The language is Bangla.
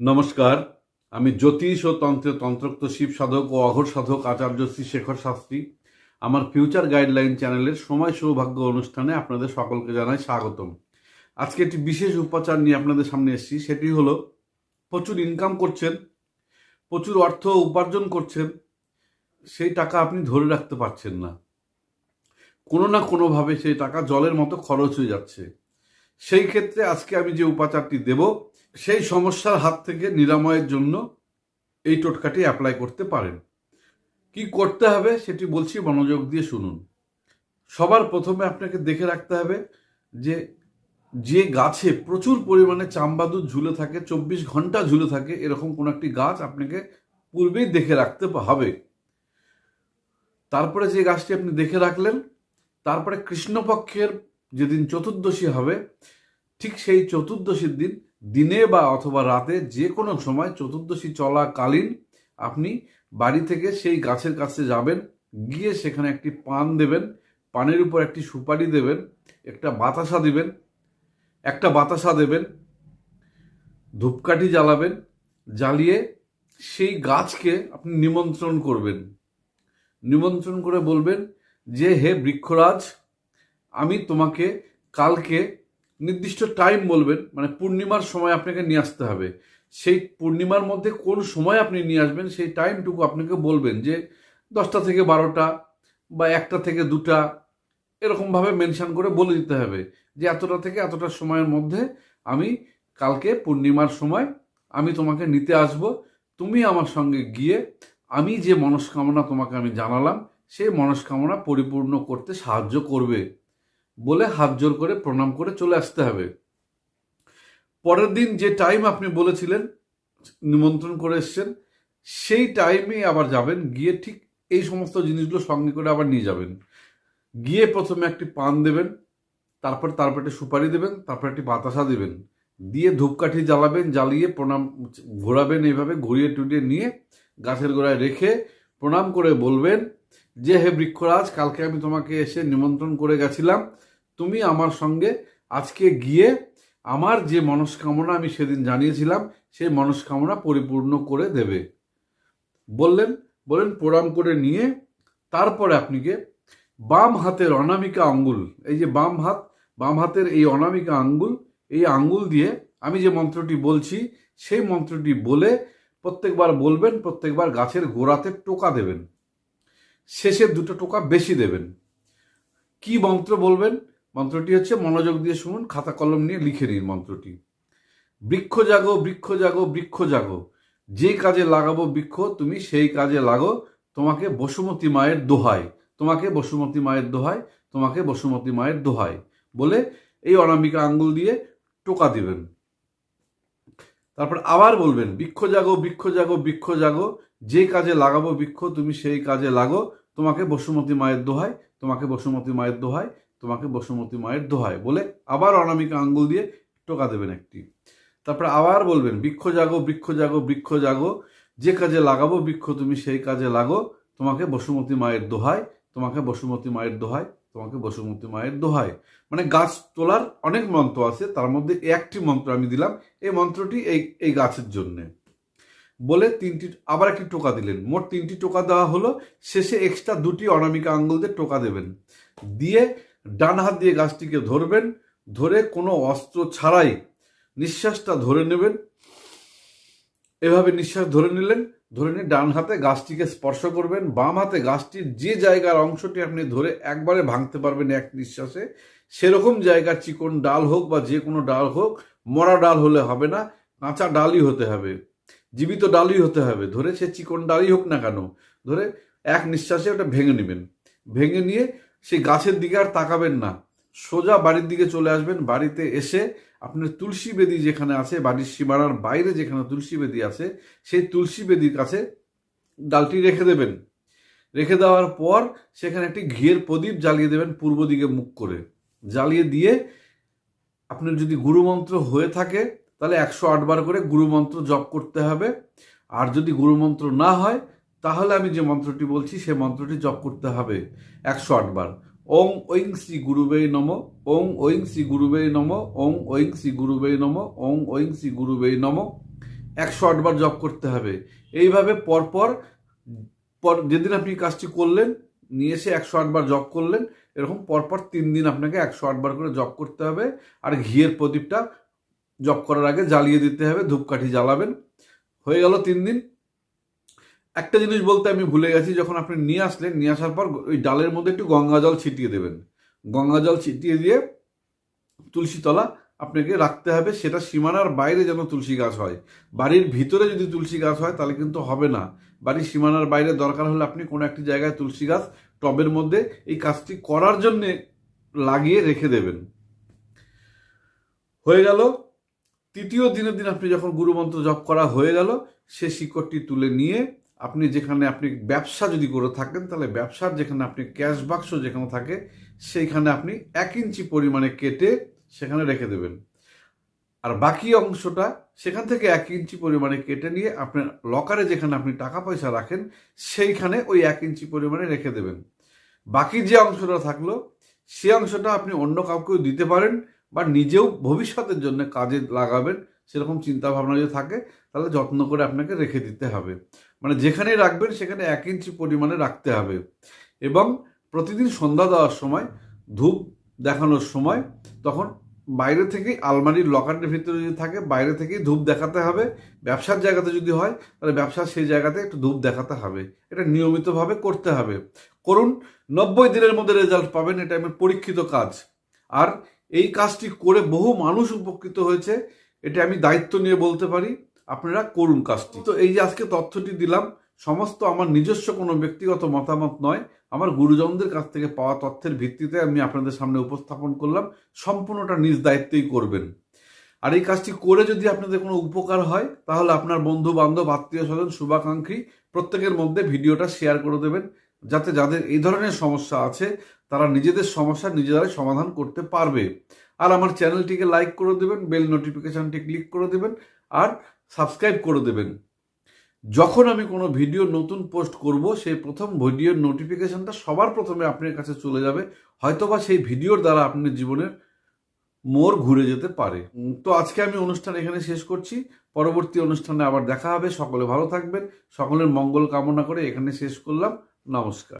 নমস্কার, আমি জ্যোতিষ ও তন্ত্রে তন্ত্রোক্ত শিব সাধক ও অঘর সাধক আচার্য শ্রী শেখর শাস্ত্রী। আমার ফিউচার গাইডলাইন চ্যানেলের সময় সৌভাগ্য অনুষ্ঠানে আপনাদের সকলকে জানাই স্বাগতম। আজকে একটি বিশেষ উপাচার নিয়ে আপনাদের সামনে এসেছি, সেটি হলো, প্রচুর ইনকাম করছেন, প্রচুর অর্থ উপার্জন করছেন, সেই টাকা আপনি ধরে রাখতে পারছেন না। কোনো না কোনোভাবে সেই টাকা জলের মতো খরচ হয়ে যাচ্ছে। সেই ক্ষেত্রে আজকে আমি যে উপাচারটি দেব, সেই সমস্যার হাত থেকে নিরাময়ের জন্য এই টোটকাটি অ্যাপ্লাই করতে পারেন। কি করতে হবে সেটি বলছি, মনোযোগ দিয়ে শুনুন। সবার প্রথমে আপনাকে দেখে রাখতে হবে যে যে গাছে প্রচুর পরিমাণে চাম্বাদুর ঝুলে থাকে, চব্বিশ ঘণ্টা ঝুলে থাকে, এরকম কোনো একটি গাছ আপনাকে পূর্বেই দেখে রাখতে হবে। তারপরে যে গাছটি আপনি দেখে রাখলেন, তারপরে কৃষ্ণপক্ষের যেদিন চতুর্দশী হবে, ঠিক সেই চতুর্দশীর দিন, দিনে বা অথবা রাতে যে কোনো সময় চতুর্দশী চলাকালীন আপনি বাড়ি থেকে সেই গাছের কাছে যাবেন, গিয়ে সেখানে একটি পান দেবেন, পানের উপর একটি সুপারি দেবেন, একটা বাতাসা দিবেন, একটা বাতাসা দেবেন, ধূপকাঠি জ্বালাবেন, জ্বালিয়ে সেই গাছকে আপনি নিমন্ত্রণ করবেন। নিমন্ত্রণ করে বলবেন যে, হে বৃক্ষরাজ আমি তোমাকে কালকে নির্দিষ্ট টাইম বলবেন মানে পূর্ণিমার সময় আপনাকে নিয়ে আসতে হবে। সেই পূর্ণিমার মধ্যে কোন সময় আপনি নিয়ে আসবেন, সেই টাইমটুকু আপনাকে বলবেন যে দশটা থেকে বারোটা বা একটা থেকে দুটা, এরকমভাবে মেনশান করে বলে দিতে হবে যে এতটা থেকে এতটা সময়ের মধ্যে আমি কালকে পূর্ণিমার সময় আমি তোমাকে নিতে আসব। তুমি আমার সঙ্গে গিয়ে আমি যে মনস্কামনা তোমাকে আমি জানালাম, সেই মনস্কামনা পরিপূর্ণ করতে সাহায্য করবে। বলে হাত জোর করে প্রণাম করে চলে আসতে হবে। পরের দিন যে টাইম আপনি বলেছিলেন, নিমন্ত্রণ করে এসছেন, সেই টাইমে আবার যাবেন, গিয়ে ঠিক এই সমস্ত জিনিসগুলো সঙ্গে করে আবার নিয়ে যাবেন। গিয়ে প্রথমে একটি পান দেবেন, তারপর তারপর একটি সুপারি দেবেন, তারপর একটি বাতাসা দেবেন। দিয়ে ধূপকাঠি জ্বালাবেন, জ্বালিয়ে প্রণাম ঘোরাবেন এইভাবে ঘুরিয়ে টুরিয়ে নিয়ে গাছের গোড়ায় রেখে প্রণাম করে বলবেন যে, হে বৃক্ষরাজ, কালকে আমি তোমাকে এসে নিমন্ত্রণ করে গেছিলাম। তুমি আমার সঙ্গে আজকে গিয়ে আমার যে মনস্কামনা আমি সেদিন জানিয়েছিলাম, সেই মনস্কামনা পরিপূর্ণ করে দেবে। বললেন বলেন প্রণাম করে নিয়ে তারপরে আপনিকে বাম হাতের অনামিকা আঙ্গুল, এই যে বাম হাত, বাম হাতের এই অনামিকা আঙ্গুল, এই আঙ্গুল দিয়ে আমি যে মন্ত্রটি বলছি, সেই মন্ত্রটি বলে প্রত্যেকবার বলবেন, প্রত্যেকবার গাছের গোড়াতে টোকা দেবেন। শেষে দুটো টোকা বেশি দেবেন। কি মন্ত্র বলবেন? মন্ত্রটি হচ্ছে মনোযোগ দিয়ে শুনুন, খাতা কলম নিয়ে লিখে নিন মন্ত্রটি। বৃক্ষ জাগো বৃক্ষ জাগো বৃক্ষ জাগো। যে কাজে লাগাবো বৃক্ষ, তুমি সেই কাজে লাগো। তোমাকে বসুমতী মায়ের দোহাই তোমাকে বসুমতী মায়ের দোহাই তোমাকে বসুমতী মায়ের দোহাই বলে এই অনামিকা আঙ্গুল দিয়ে টোকা দিবেন। তারপর আবার বলবেন, বৃক্ষ জাগো বৃক্ষ জাগো বৃক্ষ জাগো। যে কাজে লাগাবো বৃক্ষ, তুমি সেই কাজে লাগো। তোমাকে বসুমতী মায়ের দোহাই তোমাকে বসুমতী মায়ের দোহাই তোমাকে বসুমতী মায়ের দোহাই বলে আবার অনামিকা আঙ্গুল দিয়ে টোকা দেবেন একটি। তারপর আবার বলবেন, বৃক্ষ জাগো বৃক্ষ জাগো বৃক্ষ জাগো, যে কাজে লাগাবো বৃক্ষ তুমি সেই কাজে লাগো, তোমাকে বসুমতী মায়ের দোহাই তোমাকে বসুমতী মায়ের দোহাই তোমাকে বসুমতী মায়ের দোহাই মানে গাছ তোলার অনেক মন্ত্র আছে, তার মধ্যে একটি মন্ত্র আমি দিলাম, এই মন্ত্রটি এই এই গাছের জন্যে। বলে তিনটি, আবার একটি টোকা দিলেন। মোট তিনটি টোকা দেওয়া হলো, শেষে এক্সট্রা দুটি অনামিকা আঙ্গুল দিয়ে টোকা দেবেন। দিয়ে ডান হাত দিয়ে গাছটিকে ধরবেন, ধরে কোনো অস্ত্র ছাড়াই নিঃশ্বাসটা ধরে নেবেন। এভাবে নিঃশ্বাস ধরে নিলেন, ধরে নিয়ে ডান হাতে গাছটিকে স্পর্শ করবেন। বাম হাতে গাছটির যে জায়গার অংশটি আপনি ধরে একবারে ভাঙতে পারবেন এক নিঃশ্বাসে। সেরকম জায়গার চিকন ডাল হোক বা যে কোনো ডাল হোক, মরা ডাল হলে হবে না, কাঁচা ডালই হতে হবে, জীবিত ডালই হতে হবে। ধরে সে চিকন ডালই হোক না কেন, ধরে এক নিঃশ্বাসে ওটা ভেঙে নেবেন। ভেঙে নিয়ে সেই গাছের দিকে আর তাকাবেন না। সোজা বাড়ির দিকে চলে আসবেন। বাড়িতে এসে আপনার তুলসী বেদি যেখানে আছে, বাড়ির সীমানার বাইরে যেখানে তুলসী বেদি আছে, সেই তুলসী বেদির কাছে ডালটি রেখে দেবেন। রেখে দেওয়ার পর সেখানে একটি ঘিয়ের প্রদীপ জ্বালিয়ে দেবেন পূর্ব দিকে মুখ করে। জ্বালিয়ে দিয়ে আপনার যদি গুরুমন্ত্র হয়ে থাকে, তাহলে একশো আটবার করে গুরুমন্ত্র জপ করতে হবে। আর যদি গুরুমন্ত্র না হয় তাহলে আমি যে মন্ত্রটি বলছি, সে মন্ত্রটি জপ করতে হবে একশো আটবার ওং ঐং শ্রী গুরুবে নম, ওং ঐং শ্রী গুরুবে নম, ওং ঐং শ্রী গুরুবে নম, ওং ঐং শ্রী গুরুবে নম। একশো আটবার জপ করতে হবে। এইভাবে পরপর পর যেদিন আপনি কাজটি করলেন, নিয়ে এসে একশো আটবার জপ করলেন, এরকম পরপর তিন দিন আপনাকে একশো আটবার করে জপ করতে হবে। আর ঘিয়ের প্রদীপটা জপ করার আগে জ্বালিয়ে দিতে হবে, ধূপকাঠি জ্বালাবেন। হয়ে গেল তিন দিন। একটা জিনিস বলতে আমি ভুলে গেছি, যখন আপনি নিয়ে আসলেন, নিয়ে আসার পর ওই ডালের মধ্যে একটু গঙ্গা জল ছিটিয়ে দেবেন। গঙ্গা জল ছিটিয়ে দিয়ে তুলসী তলা আপনাকে রাখতে হবে, সেটা সীমানার বাইরে যেন তুলসী গাছ হয়। বাড়ির ভিতরে যদি তুলসী গাছ হয়, তাহলে কিন্তু হবে না। বাড়ির সীমানার বাইরে দরকার হলে আপনি কোনো একটি জায়গায় তুলসী গাছ টবের মধ্যে এই কাজটি করার জন্যে লাগিয়ে রেখে দেবেন। হয়ে গেল। তৃতীয় দিনের দিন আপনি যখন গুরুমন্ত্র জপ করা হয়ে গেল, সে শিকড়টি তুলে নিয়ে আপনি যেখানে আপনি ব্যবসা যদি করে থাকেন, তাহলে ব্যবসার যেখানে আপনি ক্যাশ বাক্স যেখানে থাকে, সেইখানে আপনি এক ইঞ্চি পরিমাণে কেটে সেখানে রেখে দেবেন। আর বাকি অংশটা সেখান থেকে এক ইঞ্চি পরিমাণে কেটে নিয়ে আপনার লকারে যেখানে আপনি টাকা পয়সা রাখেন, সেইখানে ওই এক ইঞ্চি পরিমাণে রেখে দেবেন। বাকি যে অংশটা থাকল, সে অংশটা আপনি অন্য কাউকেও দিতে পারেন বা নিজেও ভবিষ্যতের জন্য কাজে লাগাবেন, সেরকম চিন্তা ভাবনা যদি থাকে, তাহলে যত্ন করে আপনাকে রেখে দিতে হবে। মানে যেখানে রাখবেন, সেখানে এক ইঞ্চি পরিমাণে রাখতে হবে। এবং প্রতিদিন সন্ধ্যা দেওয়ার সময়, ধূপ দেখানোর সময়, তখন বাইরে থেকেই আলমারির লকারের ভিতরে যদি থাকে, বাইরে থেকেই ধূপ দেখাতে হবে। ব্যবসার জায়গাতে যদি হয়, তাহলে ব্যবসার সেই জায়গাতে একটু ধূপ দেখাতে হবে। এটা নিয়মিতভাবে করতে হবে। করুন, নব্বই দিনের মধ্যে রেজাল্ট পাবেন, এটা আমার পরীক্ষিত কাজ। আর এই কাজটি করে বহু মানুষ উপকৃত হয়েছে, এটা আমি দায়িত্ব নিয়ে বলতে পারি। আপনারা করুন কাজটি। তো এই যে আজকে তথ্যটি দিলাম, সমস্ত আমার নিজস্ব কোনো ব্যক্তিগত মতামত নয়। আমার গুরুজনদের কাছ থেকে পাওয়া তথ্যের ভিত্তিতে আমি আপনাদের সামনে উপস্থাপন করলাম, সম্পূর্ণটা নিজ দায়িত্বেই করবেন। আর এই কাজটি করে যদি আপনাদের কোনো উপকার হয়, তাহলে আপনার বন্ধু বান্ধব আত্মীয় স্বজন শুভাকাঙ্ক্ষী প্রত্যেকের মধ্যে ভিডিওটা শেয়ার করে দেবেন, যাতে যাদের এই ধরনের সমস্যা আছে, তারা নিজেদের সমস্যা নিজেরাই সমাধান করতে পারবে। আর আমার চ্যানেলটিকে লাইক করে দেবেন, বেল নোটিফিকেশানটি ক্লিক করে দেবেন, আর সাবস্ক্রাইব করে দেবেন। যখন আমি কোনো ভিডিও নতুন পোস্ট করব, সেই প্রথম ভিডিওর নোটিফিকেশনটা সবার প্রথমে আপনার কাছে চলে যাবে। হয়তোবা সেই ভিডিওর দ্বারা আপনার জীবনের মোড় ঘুরে যেতে পারে। তো আজকে আমি অনুষ্ঠান এখানে শেষ করছি। পরবর্তী অনুষ্ঠানে আবার দেখা হবে। সকলে ভালো থাকবেন। সকলের মঙ্গল কামনা করে এখানে শেষ করলাম। নমস্কার।